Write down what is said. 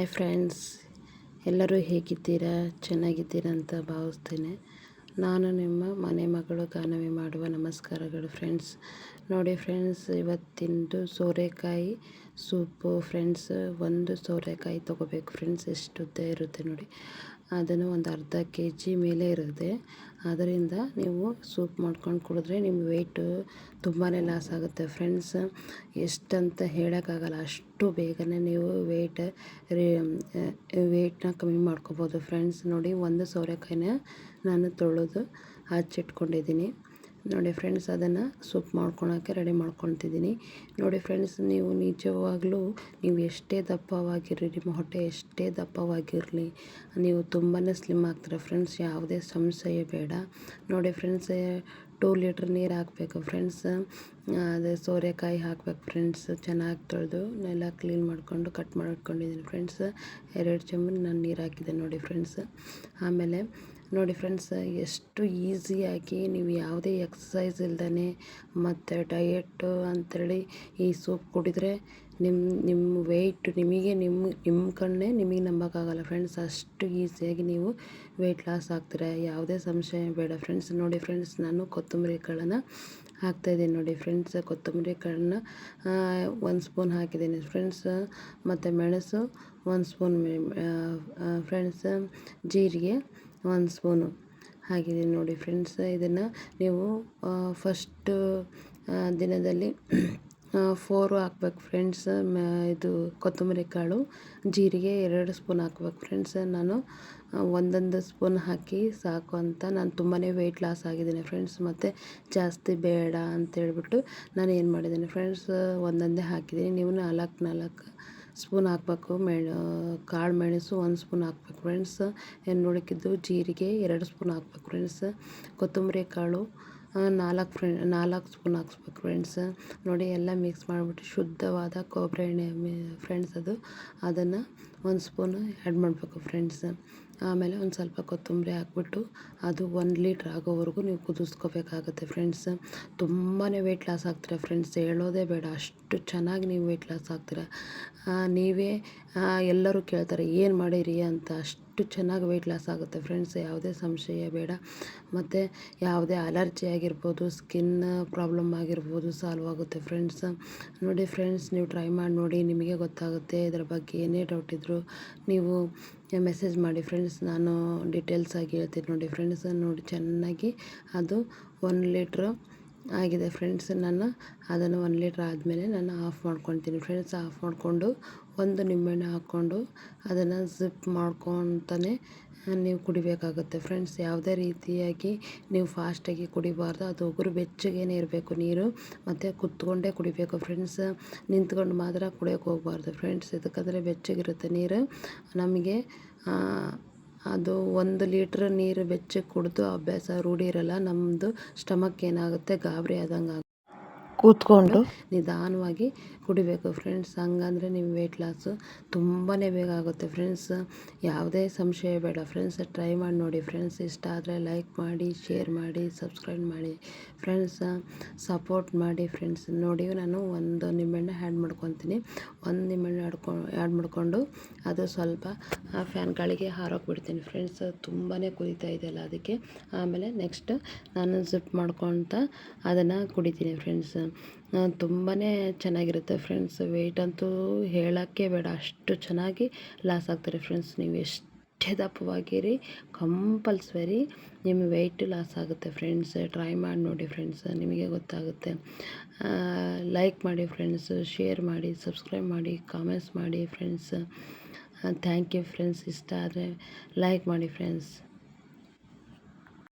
Hi friends. ಎಲ್ಲರೂ ಹೇಗಿದ್ದೀರಾ? ಚೆನ್ನಾಗಿದ್ದೀರಾ ಅಂತ ಭಾವಿಸ್ತೇನೆ. ನಾನು ನಿಮ್ಮ ಮನೆ ಮಗಳು ಗಾನವಿ ಮಾಡುವ ನಮಸ್ಕಾರಗಳು ಫ್ರೆಂಡ್ಸ್. ನೋಡಿ ಫ್ರೆಂಡ್ಸ್, ಇವತ್ತಿಂದು ಸೋರೆಕಾಯಿ ಸೂಪು. ಫ್ರೆಂಡ್ಸ್, ಒಂದು ಸೋರೆಕಾಯಿ ತೊಗೋಬೇಕು ಫ್ರೆಂಡ್ಸ್. ಎಷ್ಟು ಉದ್ದ ಇರುತ್ತೆ ನೋಡಿ. ಅದನ್ನು ಒಂದು ಅರ್ಧ ಕೆ ಜಿ ಮೇಲೆ ಇರುತ್ತೆ. ಅದರಿಂದ ನೀವು ಸೂಪ್ ಮಾಡ್ಕೊಂಡು ಕುಡಿದ್ರೆ ನಿಮ್ಮ ವೆಯ್ಟು ತುಂಬಾ ಲಾಸ್ ಆಗುತ್ತೆ. ಫ್ರೆಂಡ್ಸ್ ಎಷ್ಟಂತ ಹೇಳೋಕ್ಕಾಗಲ್ಲ. ಅಷ್ಟು ಬೇಗನೆ ನೀವು ವೆಯ್ಟ್ ವೆಯ್ಟ್ನ ಕಮ್ಮಿ ಮಾಡ್ಕೋಬೋದು. ಫ್ರೆಂಡ್ಸ್ ನೋಡಿ, ಒಂದು ಸೋರೆಕಾಯಿನ ನಾನು ತೊಳೆದು ಹಚ್ಚಿಟ್ಕೊಂಡಿದ್ದೀನಿ ನೋಡಿ ಫ್ರೆಂಡ್ಸ್, ಅದನ್ನು ಸೂಪ್ ಮಾಡ್ಕೊಳೋಕ್ಕೆ ರೆಡಿ ಮಾಡ್ಕೊತಿದ್ದೀನಿ ನೋಡಿ ಫ್ರೆಂಡ್ಸ್, ನೀವು ನಿಜವಾಗ್ಲೂ ನೀವು ಎಷ್ಟೇ ದಪ್ಪವಾಗಿರಲಿ ನಿಮ್ಮ ಹೊಟ್ಟೆ ಎಷ್ಟೇ ದಪ್ಪವಾಗಿರಲಿ, ನೀವು ತುಂಬಾ ಸ್ಲಿಮ್ ಆಗ್ತೀರ ಫ್ರೆಂಡ್ಸ್, ಯಾವುದೇ ಸಂಶಯ ಬೇಡ. ನೋಡಿ ಫ್ರೆಂಡ್ಸ್, ಟೂ ಲೀಟ್ರ್ ನೀರು ಹಾಕಬೇಕು ಫ್ರೆಂಡ್ಸ್. ಅದೇ ಸೋರೆಕಾಯಿ ಹಾಕ್ಬೇಕು ಫ್ರೆಂಡ್ಸ್, ಚೆನ್ನಾಗಿ ತೊಳೆದು ಎಲ್ಲ ಕ್ಲೀನ್ ಮಾಡಿಕೊಂಡು ಕಟ್ ಮಾಡ್ಕೊಂಡಿದ್ದೀನಿ ಫ್ರೆಂಡ್ಸ್. ಎರಡು ಚಮಚ ನಾನು ನೀರು ಹಾಕಿದ್ದೆ ನೋಡಿ ಫ್ರೆಂಡ್ಸ್. ಆಮೇಲೆ ನೋಡಿ ಫ್ರೆಂಡ್ಸ್ ಎಷ್ಟು ಈಸಿಯಾಗಿ ನೀವು ಯಾವುದೇ ಎಕ್ಸಸೈಸ್ ಇಲ್ದೇ ಮತ್ತು ಡಯೆಟ್ಟು ಅಂಥೇಳಿ ಈ ಸೂಪ್ ಕುಡಿದ್ರೆ ನಿಮ್ಮ ನಿಮ್ಮ ವೆಯ್ಟ್ ನಿಮಗೆ ನಿಮ್ಮ ನಿಮ್ಮ ಕಣ್ಣೇ ನಿಮಗೆ ನಂಬೋಕ್ಕಾಗಲ್ಲ ಫ್ರೆಂಡ್ಸ್ ಅಷ್ಟು ಈಸಿಯಾಗಿ ನೀವು ವೆಯ್ಟ್ ಲಾಸ್ ಆಗ್ತೀರ. ಯಾವುದೇ ಸಂಶಯ ಬೇಡ ಫ್ರೆಂಡ್ಸ್ ನೋಡಿ ಫ್ರೆಂಡ್ಸ್ ನಾನು ಕೊತ್ತಂಬರಿ ಕಾಳನ್ನು ಹಾಕ್ತಾಯಿದ್ದೀನಿ ನೋಡಿ ಫ್ರೆಂಡ್ಸ್ ಕೊತ್ತಂಬರಿ ಕಾಳನ್ನ ಒಂದು ಸ್ಪೂನ್ ಹಾಕಿದ್ದೀನಿ. ಫ್ರೆಂಡ್ಸ್ ಮತ್ತು ಮೆಣಸು ಒಂದು ಸ್ಪೂನ್ ಫ್ರೆಂಡ್ಸ್ ಜೀರಿಗೆ ಒಂದು ಸ್ಪೂನು ಹಾಕಿದ್ದೀನಿ ನೋಡಿ ಫ್ರೆಂಡ್ಸ್. ಇದನ್ನು ನೀವು ಫಸ್ಟು ದಿನದಲ್ಲಿ ಫೋರು ಹಾಕ್ಬೇಕು ಫ್ರೆಂಡ್ಸ್. ಇದು ಕೊತ್ತಂಬರಿ ಕಾಳು, ಜೀರಿಗೆ ಎರಡು ಸ್ಪೂನ್ ಹಾಕ್ಬೇಕು ಫ್ರೆಂಡ್ಸ್. ನಾನು ಒಂದೊಂದು ಸ್ಪೂನ್ ಹಾಕಿ ಸಾಕು ಅಂತ. ನಾನು ತುಂಬಾ ವೆಯ್ಟ್ ಲಾಸ್ ಆಗಿದ್ದೀನಿ ಫ್ರೆಂಡ್ಸ್. ಮತ್ತು ಜಾಸ್ತಿ ಬೇಡ ಅಂತೇಳ್ಬಿಟ್ಟು ನಾನು ಏನು ಮಾಡಿದ್ದೀನಿ ಫ್ರೆಂಡ್ಸ್, ಒಂದೊಂದೇ ಹಾಕಿದ್ದೀನಿ. ನೀವು ನಾಲ್ಕು ನಾಲ್ಕು ಸ್ಪೂನ್ ಹಾಕ್ಬೇಕು ಮೆ ಕಾಳು ಮೆಣಸು ಒಂದು ಸ್ಪೂನ್ ಹಾಕ್ಬೇಕು ಫ್ರೆಂಡ್ಸ್ ಏನು ಜೀರಿಗೆ ಎರಡು ಸ್ಪೂನ್ ಹಾಕ್ಬೇಕು ಫ್ರೆಂಡ್ಸ್ ಕೊತ್ತಂಬರಿ ಕಾಳು ನಾಲ್ಕು ಫ್ರೆ ನಾಲ್ಕು ಸ್ಪೂನ್ ಹಾಕ್ಸ್ಬೇಕು ಫ್ರೆಂಡ್ಸ್ ನೋಡಿ, ಎಲ್ಲ ಮಿಕ್ಸ್ ಮಾಡಿಬಿಟ್ಟು ಶುದ್ಧವಾದ ಕೊಬ್ಬರಿ ಎಣ್ಣೆ ಫ್ರೆಂಡ್ಸ್ ಅದು. ಅದನ್ನು ಒಂದು ಸ್ಪೂನ್ ಆ್ಯಡ್ ಮಾಡಬೇಕು ಫ್ರೆಂಡ್ಸ್ ಆಮೇಲೆ ಒಂದು ಸ್ವಲ್ಪ ಕೊತ್ತಂಬರಿ ಹಾಕ್ಬಿಟ್ಟು ಅದು ಒಂದು ಲೀಟ್ರ್ ಆಗೋವರೆಗೂ ನೀವು ಕುದಿಸ್ಕೋಬೇಕಾಗುತ್ತೆ ಫ್ರೆಂಡ್ಸ್. ತುಂಬಾ ವೆಯ್ಟ್ ಲಾಸ್ ಆಗ್ತೀರ ಫ್ರೆಂಡ್ಸ್. ಹೇಳೋದೇ ಬೇಡ, ಅಷ್ಟು ಚೆನ್ನಾಗಿ ನೀವು ವೆಯ್ಟ್ ಲಾಸ್ ಆಗ್ತೀರ. ನೀವೇ ಎಲ್ಲರೂ ಕೇಳ್ತಾರೆ, ಏನು ಮಾಡಿರಿ? ಅಂತ. ಅಷ್ಟು ಚೆನ್ನಾಗಿ ವೆಯ್ಟ್ ಲಾಸ್ ಆಗುತ್ತೆ ಫ್ರೆಂಡ್ಸ್, ಯಾವುದೇ ಸಂಶಯ ಬೇಡ. ಮತ್ತು ಯಾವುದೇ ಅಲರ್ಜಿ ಆಗಿರ್ಬೋದು ಸ್ಕಿನ್ ಪ್ರಾಬ್ಲಮ್ ಆಗಿರ್ಬೋದು ಸಾಲ್ವ್ ಆಗುತ್ತೆ ಫ್ರೆಂಡ್ಸ್. ನೋಡಿ ಫ್ರೆಂಡ್ಸ್, ನೀವು ಟ್ರೈ ಮಾಡಿ ನೋಡಿ, ನಿಮಗೆ ಗೊತ್ತಾಗುತ್ತೆ. ಇದರ ಬಗ್ಗೆ ಏನೇ ಡೌಟ್ ಇದ್ದರೂ ನೀವು ಮೆಸೇಜ್ ಮಾಡಿ ಫ್ರೆಂಡ್ಸ್ ನಾನು ಡೀಟೇಲ್ಸ್ ಆಗಿ ಹೇಳ್ತೀನಿ ನೋಡಿ ಫ್ರೆಂಡ್ಸ್ ನೋಡಿ ಚೆನ್ನಾಗಿ ಅದು ಒನ್ ಲೀಟ್ರ್ ಆಗಿದೆ ಫ್ರೆಂಡ್ಸ್ ನಾನು ಅದನ್ನು ಒನ್ ಲೀಟ್ರ್ ಆದಮೇಲೆ ನಾನು ಆಫ್ ಮಾಡ್ಕೊತೀನಿ ಫ್ರೆಂಡ್ಸ್ ಆಫ್ ಮಾಡಿಕೊಂಡು ಒಂದು ನಿಂಬೆಹಣ್ಣು ಹಾಕ್ಕೊಂಡು ಅದನ್ನು ಜಿಪ್ ಮಾಡ್ಕೊತಾನೆ ನೀವು ಕುಡಿಬೇಕಾಗುತ್ತೆ ಫ್ರೆಂಡ್ಸ್ ಯಾವುದೇ ರೀತಿಯಾಗಿ ನೀವು ಫಾಸ್ಟಾಗಿ ಕುಡಿಬಾರ್ದು. ಅದು ಉಗುರು ಬೆಚ್ಚಗೇನೆ ಇರಬೇಕು ನೀರು. ಮತ್ತು ಕುತ್ಕೊಂಡೇ ಕುಡಿಬೇಕು ಫ್ರೆಂಡ್ಸ್ ನಿಂತ್ಕೊಂಡು ಮಾತ್ರ ಕುಡಿಯೋಕೆ ಹೋಗ್ಬಾರ್ದು ಫ್ರೆಂಡ್ಸ್ ಇದಕ್ಕಂದರೆ ಬೆಚ್ಚಗಿರುತ್ತೆ ನೀರು. ನಮಗೆ ಅದು ಒಂದು ಲೀಟ್ರ್ ನೀರು ಬೆಚ್ಚಗೆ ಕುಡಿದು ಅಭ್ಯಾಸ ರೂಢಿ ನಮ್ಮದು ಸ್ಟಮಕ್ ಏನಾಗುತ್ತೆ ಗಾಬರಿ ಆದಂಗೆ ಕೂತ್ಕೊಂಡು ನಿಧಾನವಾಗಿ ಕುಡಿಬೇಕು ಫ್ರೆಂಡ್ಸ್. ಹಂಗಂದ್ರೆ ನಿಮ್ಮ ವೆಯ್ಟ್ ಲಾಸು ತುಂಬಾ ಬೇಗ ಆಗುತ್ತೆ ಫ್ರೆಂಡ್ಸ್. ಯಾವುದೇ ಸಂಶಯ ಬೇಡ ಫ್ರೆಂಡ್ಸ್. ಟ್ರೈ ಮಾಡಿ ನೋಡಿ ಫ್ರೆಂಡ್ಸ್. ಇಷ್ಟ ಆದರೆ ಲೈಕ್ ಮಾಡಿ ಶೇರ್ ಮಾಡಿ ಸಬ್ಸ್ಕ್ರೈಬ್ ಮಾಡಿ ಫ್ರೆಂಡ್ಸ್. ಸಪೋರ್ಟ್ ಮಾಡಿ ಫ್ರೆಂಡ್ಸ್. ನೋಡಿ ನಾನು ಒಂದು ನಿಂಬೆಹಣ್ಣು ಆ್ಯಡ್ ಮಾಡ್ಕೊತೀನಿ. ಒಂದು ನಿಂಬೆಹಣ್ಣು ಆಡ್ಕೊ ಆ್ಯಡ್ ಮಾಡಿಕೊಂಡು ಅದು ಸ್ವಲ್ಪ, ಆ ಫ್ಯಾನ್ ಗಾಳಿಗೆ ಹಾರೋಕೆ ಬಿಡ್ತೀನಿ ಫ್ರೆಂಡ್ಸ್. ತುಂಬಾ ಕುದೀತಾ ಇದೆಯಲ್ಲ ಅದಕ್ಕೆ. ಆಮೇಲೆ ನೆಕ್ಸ್ಟ್ ನಾನು ಜಿಪ್ ಮಾಡ್ಕೊತ ಅದನ್ನು ಕುಡಿತೀನಿ ಫ್ರೆಂಡ್ಸ್. ತುಂಬಾ ಚೆನ್ನಾಗಿರುತ್ತೆ ಫ್ರೆಂಡ್ಸ್ ವೆಯ್ಟ್ ಅಂತೂ ಹೇಳೋಕ್ಕೆ ಬೇಡ. ಅಷ್ಟು ಚೆನ್ನಾಗಿ ಲಾಸ್ ಆಗ್ತಾರೆ ಫ್ರೆಂಡ್ಸ್ ನೀವು ಎಷ್ಟೇ ದಪ್ಪವಾಗಿರಿ ಕಂಪಲ್ಸರಿ ನಿಮ್ಮ ವೆಯ್ಟ್ ಲಾಸ್ ಆಗುತ್ತೆ ಫ್ರೆಂಡ್ಸ್ ಟ್ರೈ ಮಾಡಿ ನೋಡಿ ಫ್ರೆಂಡ್ಸ್ ನಿಮಗೆ ಗೊತ್ತಾಗುತ್ತೆ. ಲೈಕ್ ಮಾಡಿ ಫ್ರೆಂಡ್ಸ್ ಶೇರ್ ಮಾಡಿ ಸಬ್ಸ್ಕ್ರೈಬ್ ಮಾಡಿ ಕಾಮೆಂಟ್ಸ್ ಮಾಡಿ ಫ್ರೆಂಡ್ಸ್ ಥ್ಯಾಂಕ್ ಯು ಫ್ರೆಂಡ್ಸ್ ಇಷ್ಟ ಆದರೆ ಲೈಕ್ ಮಾಡಿ ಫ್ರೆಂಡ್ಸ್